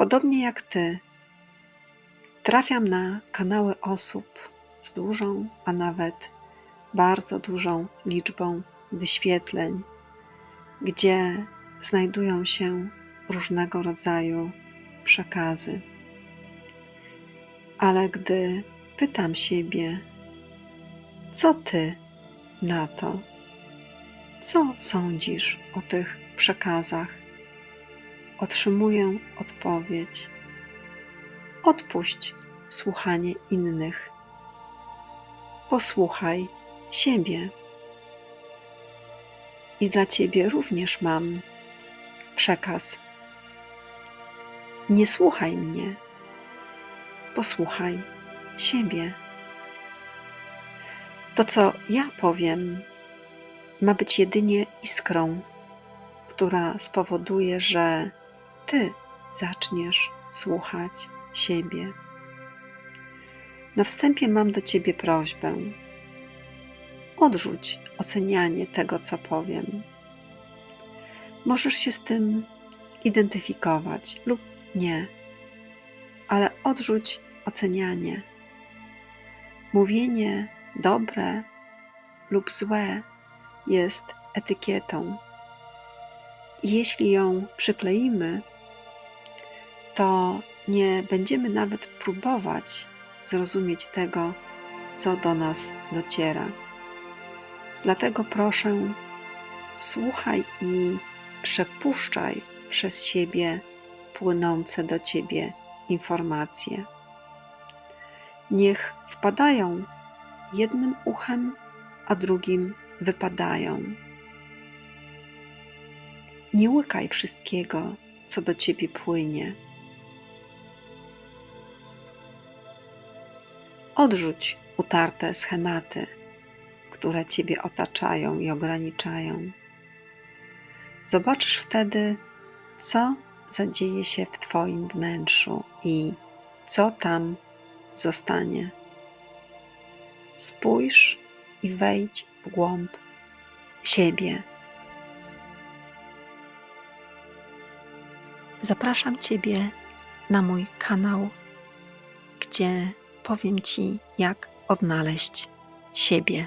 Podobnie jak Ty, trafiam na kanały osób z dużą, a nawet bardzo dużą liczbą wyświetleń, gdzie znajdują się różnego rodzaju przekazy. Ale gdy pytam siebie, co Ty na to? Co sądzisz o tych przekazach? Otrzymuję odpowiedź: Odpuść słuchanie innych. Posłuchaj siebie. I dla Ciebie również mam przekaz. Nie słuchaj mnie, posłuchaj siebie. To, co ja powiem, ma być jedynie iskrą, która spowoduje, że Ty zaczniesz słuchać siebie. Na wstępie mam do Ciebie prośbę. Odrzuć ocenianie tego, co powiem. Możesz się z tym identyfikować lub nie, ale odrzuć ocenianie. Mówienie dobre lub złe jest etykietą. Jeśli ją przykleimy, to nie będziemy nawet próbować zrozumieć tego, co do nas dociera. Dlatego proszę, słuchaj i przepuszczaj przez siebie płynące do ciebie informacje. Niech wpadają jednym uchem, a drugim wypadają. Nie łykaj wszystkiego, co do ciebie płynie. Odrzuć utarte schematy, które ciebie otaczają i ograniczają. Zobaczysz wtedy, co zadzieje się w Twoim wnętrzu i co tam zostanie. Spójrz i wejdź w głąb siebie. Zapraszam Ciebie na mój kanał, gdzie powiem Ci, jak odnaleźć siebie.